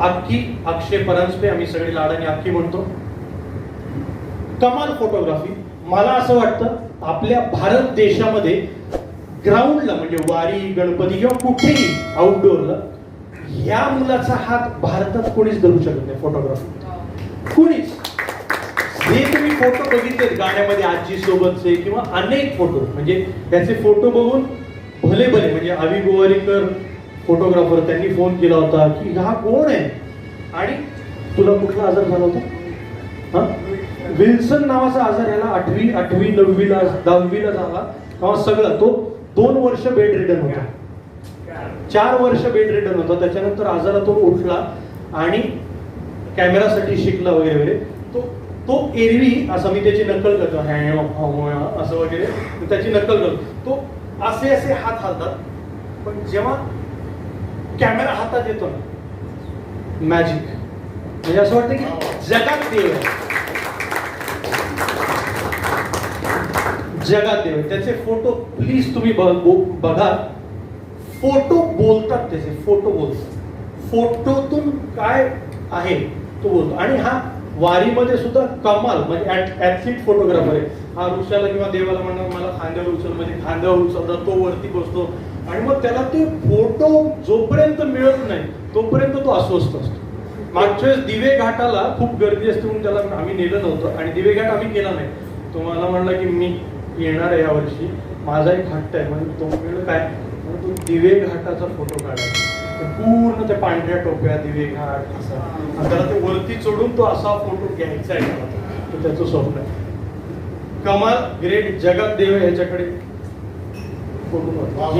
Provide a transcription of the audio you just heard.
अख्खी अक्षय परांजपे आम्ही सगळे लाडाने अख्खी म्हणतो. कमाल फोटोग्राफी मला असं वाटतं आपल्या भारत देशामध्ये ग्राउंडला म्हणजे वारी गणपती किंवा कुठेही आउटडोअरला ह्या मुलाचा हात भारतात कोणीच धरू शकत नाही फोटोग्राफी कुणीच. हे तुम्ही फोटो बघितले गाण्यामध्ये आजी सोबतचे किंवा अनेक फोटो म्हणजे त्याचे फोटो बघून भले भले म्हणजे अभि गोवारीकर फोटोग्राफर त्यांनी फोन केला होता की हा कोण आहे? आणि तुला कुठला आजार झाला होता? हा? विल्सन नावाचा आजार याला आठवी आठवी नववीला दहावीला झाला. तेव्हा सगळा तो दोन वर्ष बेड रिटर्न होता. चार वर्ष बेड रिटर्न होता. त्याच्यानंतर आजारा तो उठला आणि कॅमेरासाठी शिकला वगैरे. वगैरे तो तो एरवी असं मी त्याची नक्कल करतो हॅ, असं वगैरे. त्याची नक्कल करतो. तो असे असे हात हालतात. पण जेव्हा कॅमेरा हातात येतो ना. मॅजिक म्हणजे असं वाटतं की जगात देव आहे. जगात देव आहे. त्याचे फोटो प्लीज तुम्ही बघा. फोटो बोलतात त्याचे. फोटो बोलतात. फोटोतून काय आहे तो बोलतो. आणि हा वारीमध्ये सुद्धा कमाल म्हणजे ऍथलीट फोटोग्राफर आहे. हा वृक्षाला किंवा देवाला म्हणणार मला खांद्यावर उचल म्हणजे खांद्यावर उचलतात तो वरती बसतो. आणि मग त्याला ते फोटो जोपर्यंत मिळत नाही तोपर्यंत तो अस्वस्थ असतो. मागच्या वेळेस दिवे घाटाला खूप गर्दी असते म्हणून त्याला आम्ही नेलं नव्हतं आणि दिवे घाट आम्ही केला नाही. तो मला म्हणला की मी येणार आहे यावर्षी. माझा एक हट्ट आहे. म्हणजे तो म्हणलं काय? म्हणलं, तो दिवे घाटाचा फोटो काढायचा पूर्ण ते पांढऱ्या टोप्या दिवे घाट असा. त्याला ते वरती चढून तो असा फोटो घ्यायचा आहे तो त्याचं स्वप्न आहे. कमाल ग्रेट जगत देव आहे ह्याच्याकडे फोटो